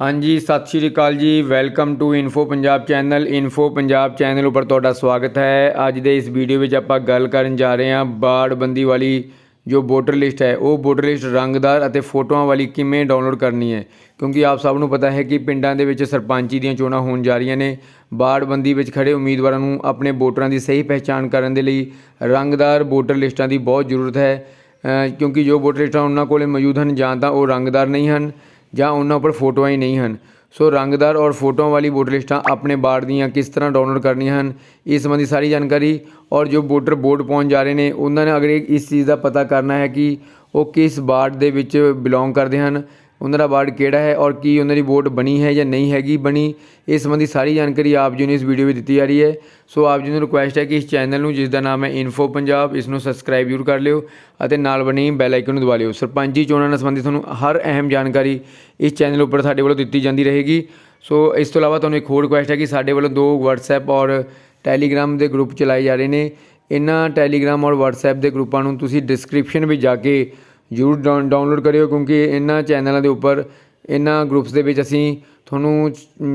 ਹਾਂਜੀ, ਸਤਿ ਸ਼੍ਰੀ ਅਕਾਲ ਜੀ। Welcome to info Punjab channel info Punjab channel ਉੱਪਰ ਤੁਹਾਡਾ ਸਵਾਗਤ ਹੈ। ਅੱਜ ਦੇ ਇਸ ਵੀਡੀਓ ਵਿੱਚ ਆਪਾਂ ਗੱਲ ਕਰਨ ਜਾ ਰਹੇ ਹਾਂ ਬਾੜਬੰਦੀ ਵਾਲੀ ਜੋ ਵੋਟਰ ਲਿਸਟ ਹੈ। ਉਹ ਵੋਟਰ ਲਿਸਟ ਰੰਗਦਾਰ ਅਤੇ ਫੋਟੋਆਂ ਵਾਲੀ ਕਿਵੇਂ ਡਾਊਨਲੋਡ ਕਰਨੀ ਹੈ? ਕਿਉਂਕਿ ਆਪ ਸਭ ਨੂੰ ਪਤਾ ਹੈ ਕਿ ਪਿੰਡਾਂ ਦੇ ਵਿੱਚ ਸਰਪੰਚੀ ਦੀਆਂ ਚੋਣਾਂ ਹੋਣ ਜਾ ਰਹੀਆਂ ਨੇ। ਬਾੜਬੰਦੀ ਵਿੱਚ ਖੜੇ ਉਮੀਦਵਾਰਾਂ ਨੂੰ ਆਪਣੇ ਵੋਟਰਾਂ ਦੀ ਸਹੀ ਪਹਿਚਾਣ ਕਰਨ ਦੇ ਲਈ ਰੰਗਦਾਰ ਵੋਟਰ ਲਿਸਟਾਂ ਦੀ ਬਹੁਤ ਜ਼ਰੂਰਤ ਹੈ। ਕਿਉਂਕਿ ਜੋ ਵੋਟਰ ਲਿਸਟਾਂ ਉਹਨਾਂ ਕੋਲੇ ਮੌਜੂਦ ਹਨ, ਜਾਂ ਤਾਂ ਉਹ ਰੰਗਦਾਰ ਨਹੀਂ ਹਨ। ਜਾਂ ਉਹਨਾਂ ਉੱਪਰ ਫੋਟੋਆਂ ਹੀ ਨਹੀਂ ਹਨ। ਸੋ ਰੰਗਦਾਰ ਔਰ ਫੋਟੋਆਂ ਵਾਲੀ ਵੋਟਰ ਲਿਸਟਾਂ ਆਪਣੇ ਬਾੜ ਦੀਆਂ ਕਿਸ ਤਰ੍ਹਾਂ ਡਾਊਨਲੋਡ ਕਰਨੀਆਂ ਹਨ, ਇਸ ਸੰਬੰਧੀ ਸਾਰੀ ਜਾਣਕਾਰੀ ਔਰ ਜੋ ਵੋਟਰ ਬੋਰਡ ਪਹੁੰਚ ਜਾ ਰਹੇ ਨੇ, ਉਹਨਾਂ ਨੇ ਅਗਰ ਇਸ ਚੀਜ਼ ਦਾ ਪਤਾ ਕਰਨਾ ਹੈ ਕਿ ਉਹ ਕਿਸ ਵਾਰਡ ਦੇ ਵਿੱਚ ਬਿਲੋਂਗ ਕਰਦੇ ਹਨ ਉਹਨਾਂ ਦਾ ਵਾਰਡ ਕਿਹੜਾ ਹੈ ਔਰ ਕੀ ਉਹਨਾਂ ਦੀ ਵੋਟ ਬਣੀ ਹੈ ਜਾਂ ਨਹੀਂ ਹੈਗੀ ਬਣੀ ਇਸ ਸੰਬੰਧੀ ਸਾਰੀ ਜਾਣਕਾਰੀ ਆਪ ਜੀ ਨੂੰ ਇਸ ਵੀਡੀਓ ਵਿੱਚ ਦਿੱਤੀ ਜਾ ਰਹੀ ਹੈ। ਸੋ ਆਪ ਜੀ ਨੂੰ ਰਿਕੁਐਸਟ ਹੈ ਕਿ ਇਸ ਚੈਨਲ ਨੂੰ ਜਿਸ ਦਾ ਨਾਮ ਹੈ ਇਨਫੋ ਪੰਜਾਬ ਇਸ ਨੂੰ ਸਬਸਕ੍ਰਾਈਬ ਜ਼ਰੂਰ ਕਰ ਲਿਓ ਅਤੇ ਨਾਲ ਬਣੀ ਬੈਲ ਆਈਕਨ ਨੂੰ ਦਬਾ ਲਿਓ। ਸਰਪੰਚੀ ਚੋਣਾਂ ਨਾਲ ਸੰਬੰਧਿਤ ਤੁਹਾਨੂੰ ਹਰ ਅਹਿਮ ਜਾਣਕਾਰੀ ਇਸ ਚੈਨਲ ਉੱਪਰ ਸਾਡੇ ਵੱਲੋਂ ਦਿੱਤੀ ਜਾਂਦੀ ਰਹੇਗੀ। ਸੋ ਇਸ ਤੋਂ ਇਲਾਵਾ ਤੁਹਾਨੂੰ ਇੱਕ ਹੋਰ ਰਿਕੁਐਸਟ ਹੈ ਕਿ ਸਾਡੇ ਵੱਲੋਂ ਦੋ WhatsApp ਔਰ ਟੈਲੀਗ੍ਰਾਮ ਦੇ ਗਰੁੱਪ ਚਲਾਏ ਜਾ ਰਹੇ ਨੇ। ਇਹਨਾਂ ਟੈਲੀਗ੍ਰਾਮ ਔਰ WhatsApp ਦੇ ਗਰੁੱਪਾਂ ਨੂੰ ਤੁਸੀਂ ਡਿਸਕ੍ਰਿਪਸ਼ਨ ਵਿੱਚ ਜਾ ਕੇ ਜ਼ਰੂਰ ਡਾਊਨ- ਡਾਊਨਲੋਡ ਕਰਿਓ ਕਿਉਂਕਿ ਇਹਨਾਂ ਚੈਨਲਾਂ ਦੇ ਉੱਪਰ, ਇਹਨਾਂ ਗਰੁੱਪਸ ਦੇ ਵਿੱਚ ਅਸੀਂ ਤੁਹਾਨੂੰ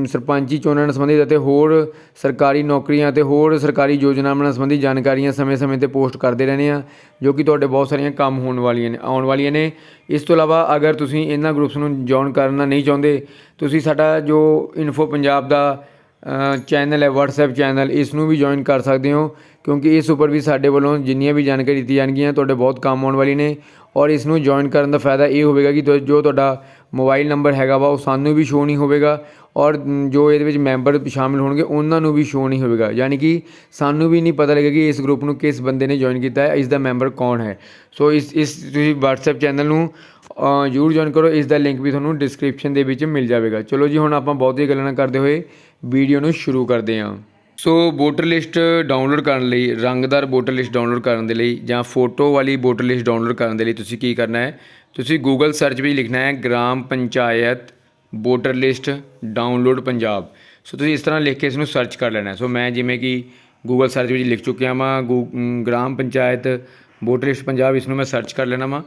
ਸਰਪੰਚੀ ਚੋਣਾਂ ਨਾਲ ਸੰਬੰਧਿਤ ਅਤੇ ਹੋਰ ਸਰਕਾਰੀ ਨੌਕਰੀਆਂ ਅਤੇ ਹੋਰ ਸਰਕਾਰੀ ਯੋਜਨਾਵਾਂ ਨਾਲ ਸੰਬੰਧਿਤ ਜਾਣਕਾਰੀਆਂ ਸਮੇਂ-ਸਮੇਂ ਤੇ ਪੋਸਟ ਕਰਦੇ ਰਹਿੰਦੇ ਆ ਜੋ ਕਿ ਤੁਹਾਡੇ ਬਹੁਤ ਸਾਰੀਆਂ ਕੰਮ ਹੋਣ ਵਾਲੀਆਂ ਨੇ ਆਉਣ ਵਾਲੀਆਂ ਨੇ। ਇਸ ਤੋਂ ਇਲਾਵਾ ਅਗਰ ਤੁਸੀਂ ਇਹਨਾਂ ਗਰੁੱਪਸ ਨੂੰ ਜੁਆਇਨ ਕਰਨਾ ਨਹੀਂ ਚਾਹੁੰਦੇ, ਤੁਸੀਂ ਸਾਡਾ ਜੋ ਇਨਫੋ ਪੰਜਾਬ ਦਾ ਚੈਨਲ ਹੈ, WhatsApp ਚੈਨਲ ਇਸ ਨੂੰ ਵੀ ਜੁਆਇਨ ਕਰ ਸਕਦੇ ਹੋ, ਕਿਉਂਕਿ ਇਸ ਉੱਪਰ ਵੀ ਸਾਡੇ ਵੱਲੋਂ ਜਿੰਨੀਆਂ ਵੀ ਜਾਣਕਾਰੀ ਦਿੱਤੀ ਜਾਣਗੀਆਂ, ਤੁਹਾਡੇ ਬਹੁਤ ਕੰਮ ਆਉਣ ਵਾਲੀ ਨੇ ਔਰ ਇਸ ਨੂੰ ਜੁਆਇਨ ਕਰਨ ਦਾ ਫਾਇਦਾ ਇਹ ਹੋਵੇਗਾ ਕਿ ਤੁਹਾ- ਜੋ ਤੁਹਾਡਾ ਮੋਬਾਈਲ ਨੰਬਰ ਹੈਗਾ ਵਾ, ਉਹ ਸਾਨੂੰ ਵੀ ਸ਼ੋ ਨਹੀਂ ਹੋਵੇਗਾ ਔਰ ਜੋ ਇਹਦੇ ਵਿੱਚ ਮੈਂਬਰ ਸ਼ਾਮਿਲ ਹੋਣਗੇ, ਉਹਨਾਂ ਨੂੰ ਵੀ ਸ਼ੋ ਨਹੀਂ ਹੋਵੇਗਾ। ਯਾਨੀ ਕਿ ਸਾਨੂੰ ਵੀ ਨਹੀਂ ਪਤਾ ਲੱਗੇਗਾ ਕਿ ਇਸ ਗਰੁੱਪ ਨੂੰ ਕਿਸ ਬੰਦੇ ਨੇ ਜੁਆਇਨ ਕੀਤਾ ਹੈ ਇਸ ਦਾ ਮੈਂਬਰ ਕੌਣ ਹੈ। ਸੋ ਇਸ ਇਸ ਤੁਸੀਂ WhatsApp ਚੈਨਲ ਨੂੰ ਜ਼ਰੂਰ ਜੁਆਇਨ ਕਰੋ ਇਸ ਦਾ ਲਿੰਕ ਵੀ ਤੁਹਾਨੂੰ ਡਿਸਕ੍ਰਿਪਸ਼ਨ ਦੇ ਵਿੱਚ ਮਿਲ ਜਾਵੇਗਾ। ਚਲੋ ਜੀ, ਹੁਣ ਆਪਾਂ ਬਹੁਤੀਆਂ ਗੱਲਾਂ ਨਾ ਕਰਦੇ ਹੋਏ ਵੀਡੀਓ ਨੂੰ ਸ਼ੁਰੂ ਕਰਦੇ ਹਾਂ। ਸੋ ਵੋਟਰ ਲਿਸਟ ਡਾਊਨਲੋਡ ਕਰਨ ਲਈ, ਰੰਗਦਾਰ ਵੋਟਰ ਲਿਸਟ ਡਾਊਨਲੋਡ ਕਰਨ ਦੇ ਲਈ ਜਾਂ ਫੋਟੋ ਵਾਲੀ ਵੋਟਰ ਲਿਸਟ ਡਾਊਨਲੋਡ ਕਰਨ ਦੇ ਲਈ ਤੁਸੀਂ ਕੀ ਕਰਨਾ ਹੈ? ਤੁਸੀਂ ਗੂਗਲ ਸਰਚ ਵਿੱਚ ਲਿਖਣਾ ਹੈ gram panchayat voter list download Punjab. So ਤੁਸੀਂ ਇਸ ਤਰ੍ਹਾਂ ਲਿਖ ਕੇ ਇਸ ਨੂੰ ਸਰਚ ਕਰ ਲੈਣਾ ਸੋ ਮੈਂ ਜਿਵੇਂ ਕਿ ਗੂਗਲ ਸਰਚ ਵਿੱਚ ਲਿਖ ਚੁੱਕਿਆ ਵਾਂ, ਗੂ- ਗ੍ਰਾਮ ਪੰਚਾਇਤ ਵੋਟਰ ਲਿਸਟ ਪੰਜਾਬ ਇਸ ਨੂੰ ਮੈਂ ਸਰਚ ਕਰ ਲੈਣਾ ਵਾਂ।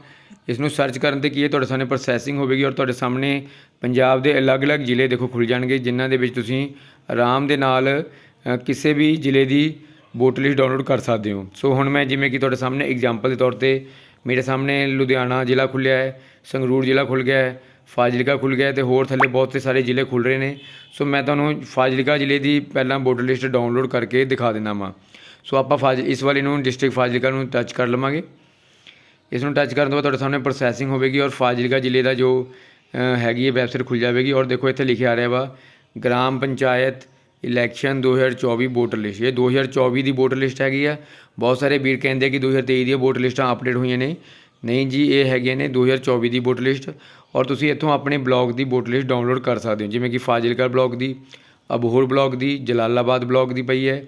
ਇਸ ਨੂੰ ਸਰਚ ਕਰਨ ਤੇ ਕੀ ਹੈ? ਤੁਹਾਡੇ ਸਾਹਮਣੇ ਪ੍ਰੋਸੈਸਿੰਗ ਹੋਵੇਗੀ ਔਰ ਤੁਹਾਡੇ ਸਾਹਮਣੇ ਪੰਜਾਬ ਦੇ ਅਲੱਗ-ਅਲੱਗ ਜ਼ਿਲ੍ਹੇ ਦੇਖੋ ਖੁੱਲ ਜਾਣਗੇ, ਜਿਨ੍ਹਾਂ ਦੇ ਵਿੱਚ ਤੁਸੀਂ ਆਰਾਮ ਦੇ ਨਾਲ ਕਿਸੇ ਵੀ ਜ਼ਿਲ੍ਹੇ ਦੀ ਵੋਟਰ ਲਿਸਟ ਡਾਊਨਲੋਡ ਕਰ ਸਕਦੇ ਹੋ। ਸੋ ਹੁਣ ਮੈਂ ਜਿਵੇਂ ਕਿ ਤੁਹਾਡੇ ਸਾਹਮਣੇ ਐਗਜ਼ਾਮਪਲ ਦੇ ਤੌਰ ਤੇ ਮੇਰੇ ਸਾਹਮਣੇ ਲੁਧਿਆਣਾ ਜ਼ਿਲ੍ਹਾ ਖੁੱਲਿਆ ਹੈ, ਸੰਗਰੂਰ ਜ਼ਿਲ੍ਹਾ ਖੁੱਲ ਗਿਆ ਹੈ, ਫਾਜ਼ਿਲਕਾ ਖੁੱਲ ਗਿਆ ਹੈ ਤੇ ਹੋਰ ਥੱਲੇ ਬਹੁਤ ਤੇ ਸਾਰੇ ਜ਼ਿਲ੍ਹੇ ਖੁੱਲ ਰਹੇ ਨੇ। ਸੋ ਮੈਂ ਤੁਹਾਨੂੰ ਫਾਜ਼ਿਲਕਾ ਜ਼ਿਲ੍ਹੇ ਦੀ ਪਹਿਲਾਂ ਵੋਟਰ ਲਿਸਟ ਡਾਊਨਲੋਡ ਕਰਕੇ ਦਿਖਾ ਦਿੰਦਾ ਵਾਂ। ਸੋ ਆਪਾਂ ਫਾਜ਼ਿਲ ਇਸ ਵਾਲੀ ਨੂੰ ਡਿਸਟ੍ਰਿਕਟ ਫਾਜ਼ਿਲਕਾ ਨੂੰ ਟੱਚ ਕਰ ਲਵਾਂਗੇ। ਇਸ ਨੂੰ ਟੱਚ ਕਰਨ ਤੋਂ ਬਾਅਦ ਤੁਹਾਡੇ ਸਾਹਮਣੇ ਪ੍ਰੋਸੈਸਿੰਗ ਹੋਵੇਗੀ ਔਰ ਫਾਜ਼ਿਲਕਾ ਜ਼ਿਲ੍ਹੇ ਦਾ ਜੋ ਹੈਗੀ ਹੈ ਵੈਬਸਾਈਟ ਖੁੱਲ ਜਾਵੇਗੀ ਔਰ ਦੇਖੋ ਇੱਥੇ ਲਿਖਿਆ ਆ ਰਿਹਾ ਵਾ, gram panchayat election 2024 voter list ਇਹ 2024 ਦੀ ਵੋਟਰ ਲਿਸਟ ਹੈਗੀ ਆ, ਬਹੁਤ ਸਾਰੇ ਵੀਰ ਕਹਿੰਦੇ ਆ ਕਿ 2023 ਦੀਆਂ ਵੋਟਰ ਲਿਸਟਾਂ ਅਪਡੇਟ ਹੋਈਆਂ ਨੇ, ਨਹੀਂ ਜੀ ਇਹ ਹੈਗੀਆਂ ਨੇ 2024 ਦੀ ਵੋਟਰ ਲਿਸਟ ਔਰ ਤੁਸੀਂ ਇੱਥੋਂ ਆਪਣੇ ਬਲਾਕ ਦੀ ਵੋਟਰ ਲਿਸਟ ਡਾਊਨਲੋਡ ਕਰ ਸਕਦੇ ਹੋ, ਜਿਵੇਂ ਕਿ ਫਾਜ਼ਿਲਕਾ ਬਲਾਕ ਦੀ, ਅਬੋਹਰ ਬਲਾਕ ਦੀ, ਜਲਾਲਾਬਾਦ ਬਲਾਕ ਦੀ ਪਈ ਹੈ,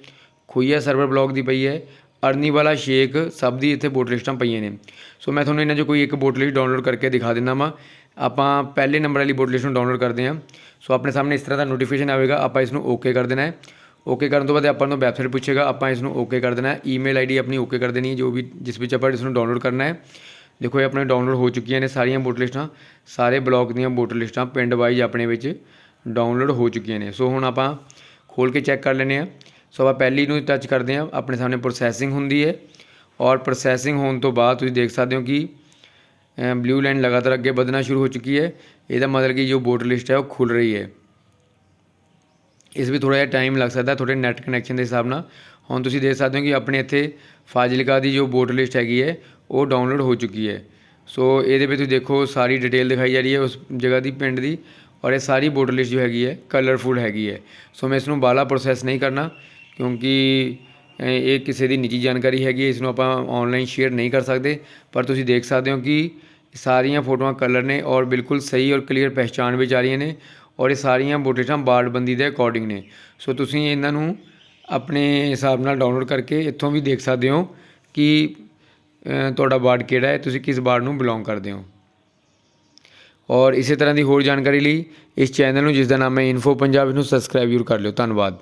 ਖੁਈਆ ਸਰਵਰ ਬਲਾਕ ਦੀ ਪਈ ਹੈ ਅਰਨੀ ਵਾਲਾ ਸ਼ੇਕ, ਸਭ ਦੀ ਇੱਥੇ ਵੋਟਰ ਲਿਸਟਾਂ ਪਈਆਂ ਨੇ। ਸੋ ਮੈਂ ਤੁਹਾਨੂੰ ਇਹਨਾਂ 'ਚੋਂ ਕੋਈ ਇੱਕ ਵੋਟਰ ਲਿਸਟ ਡਾਊਨਲੋਡ ਕਰਕੇ ਦਿਖਾ ਦਿੰਦਾ ਵਾਂ। ਆਪਾਂ ਪਹਿਲੇ ਨੰਬਰ ਵਾਲੀ ਵੋਟਰ ਲਿਸਟ ਨੂੰ ਡਾਊਨਲੋਡ ਕਰਦੇ ਹਾਂ। ਸੋ ਆਪਣੇ ਸਾਹਮਣੇ ਇਸ ਤਰ੍ਹਾਂ ਦਾ ਨੋਟੀਫਿਕੇਸ਼ਨ ਆਵੇਗਾ, ਆਪਾਂ ਇਸ ਨੂੰ ਓਕੇ ਕਰ ਦੇਣਾ ਹੈ। ਓਕੇ ਕਰਨ ਤੋਂ ਬਾਅਦ ਆਪਾਂ ਨੂੰ ਵੈਬਸਾਈਟ ਪੁੱਛੇਗਾ, ਆਪਾਂ ਇਸ ਨੂੰ ਓਕੇ ਕਰ ਦੇਣਾ ਹੈ। ਈਮੇਲ ਆਈਡੀ ਆਪਣੀ ਓਕੇ ਕਰ ਦੇਣੀ ਜੋ ਵੀ ਜਿਸ ਵਿੱਚ ਆਪਾਂ ਇਸ ਨੂੰ ਡਾਊਨਲੋਡ ਕਰਨਾ ਹੈ। ਦੇਖੋ ਇਹ ਆਪਣੇ ਡਾਊਨਲੋਡ ਹੋ ਚੁੱਕੀਆਂ ਨੇ ਸਾਰੀਆਂ ਵੋਟਰ ਲਿਸਟਾਂ। ਸਾਰੇ ਬਲਾਕ ਦੀਆਂ ਵੋਟਰ ਲਿਸਟਾਂ ਪਿੰਡ ਵਾਈਜ਼ ਆਪਣੇ ਵਿੱਚ ਡਾਊਨਲੋਡ ਹੋ ਚੁੱਕੀਆਂ ਨੇ। ਸੋ ਹੁਣ ਆਪਾਂ ਖੋਲ ਕੇ ਚੈੱਕ ਕਰ ਲੈਂਦੇ ਹਾਂ। ਸੋ ਆਪਾਂ ਪਹਿਲੀ ਨੂੰ ਟੱਚ ਕਰਦੇ ਹਾਂ। ਆਪਣੇ ਸਾਹਮਣੇ ਪ੍ਰੋਸੈਸਿੰਗ ਹੁੰਦੀ ਹੈ। ਔਰ ਪ੍ਰੋਸੈਸਿੰਗ ਹੋਣ ਤੋਂ ਬਾਅਦ ਤੁਸੀਂ ਦੇਖ ਸਕਦੇ ਹੋ ਕਿ ਬਲੂ ਲਾਈਨ ਲਗਾਤਾਰ ਅੱਗੇ ਵਧਣਾ ਸ਼ੁਰੂ ਹੋ ਚੁੱਕੀ ਹੈ। ਇਹਦਾ ਮਤਲਬ ਕਿ ਜੋ ਵੋਟਰ ਲਿਸਟ ਹੈ ਉਹ ਖੁੱਲ ਰਹੀ ਹੈ। ਇਸ ਵਿੱਚ ਥੋੜਾ ਜਿਹਾ ਟਾਈਮ ਲੱਗ ਸਕਦਾ ਤੁਹਾਡੇ ਨੈਟ ਕਨੈਕਸ਼ਨ ਦੇ ਹਿਸਾਬ ਨਾਲ। ਹੁਣ ਤੁਸੀਂ ਦੇਖ ਸਕਦੇ ਹੋ ਕਿ ਆਪਣੇ ਇੱਥੇ ਫਾਜ਼ਿਲਕਾ ਦੀ ਜੋ ਵੋਟਰ ਲਿਸਟ ਹੈਗੀ ਹੈ, ਉਹ ਡਾਊਨਲੋਡ ਹੋ ਚੁੱਕੀ ਹੈ। ਸੋ ਇਹਦੇ ਵਿੱਚ ਤੁਸੀਂ ਦੇਖੋ, ਸਾਰੀ ਡਿਟੇਲ ਦਿਖਾਈ ਜਾ ਰਹੀ ਹੈ ਉਸ ਜਗ੍ਹਾ ਦੀ, ਪਿੰਡ ਦੀ। ਔਰ ਇਹ ਸਾਰੀ ਵੋਟਰ ਲਿਸਟ ਜੋ ਹੈਗੀ ਹੈ ਕਲਰਫੁਲ ਹੈਗੀ ਹੈ। ਸੋ ਮੈਂ ਇਸ ਨੂੰ ਬਾਲਾ ਪ੍ਰੋਸੈਸ ਨਹੀਂ ਕਰਨਾ। ਕਿਉਂਕਿ ਇਹ ਕਿਸੇ ਦੀ ਨਿੱਜੀ ਜਾਣਕਾਰੀ ਹੈਗੀ ਹੈ, ਇਸ ਨੂੰ ਆਪਾਂ ਔਨਲਾਈਨ ਸ਼ੇਅਰ ਨਹੀਂ ਕਰ ਸਕਦੇ। ਪਰ ਤੁਸੀਂ ਦੇਖ ਸਕਦੇ ਹੋ ਕਿ ਸਾਰੀਆਂ ਫੋਟੋਆਂ ਕਲਰ ਨੇ ਔਰ ਬਿਲਕੁਲ ਸਹੀ ਔਰ ਕਲੀਅਰ ਪਹਿਚਾਣ ਵਿੱਚ ਆ ਰਹੀਆਂ ਨੇ ਔਰ ਇਹ ਸਾਰੀਆਂ ਬੋਟੇਟਾਂ ਬਾਰਡਬੰਦੀ ਦੇ ਅਕੋਰਡਿੰਗ ਨੇ। ਸੋ ਤੁਸੀਂ ਇਹਨਾਂ ਨੂੰ ਆਪਣੇ ਹਿਸਾਬ ਨਾਲ ਡਾਊਨਲੋਡ ਕਰਕੇ ਇੱਥੋਂ ਵੀ ਦੇਖ ਸਕਦੇ ਹੋ ਕਿ ਤੁਹਾਡਾ ਵਾਰਡ ਕਿਹੜਾ ਹੈ, ਤੁਸੀਂ ਕਿਸ ਵਾਰਡ ਨੂੰ ਬਿਲੋਂਗ ਕਰਦੇ ਹੋ। ਔਰ ਇਸੇ ਤਰ੍ਹਾਂ ਦੀ ਹੋਰ ਜਾਣਕਾਰੀ ਲਈ ਇਸ ਚੈਨਲ ਨੂੰ ਜਿਸ ਦਾ ਨਾਮ ਹੈ ਇਨਫੋ ਪੰਜਾਬ, ਨੂੰ ਸਬਸਕ੍ਰਾਈਬ ਜ਼ਰੂਰ ਕਰ ਲਿਓ। ਧੰਨਵਾਦ।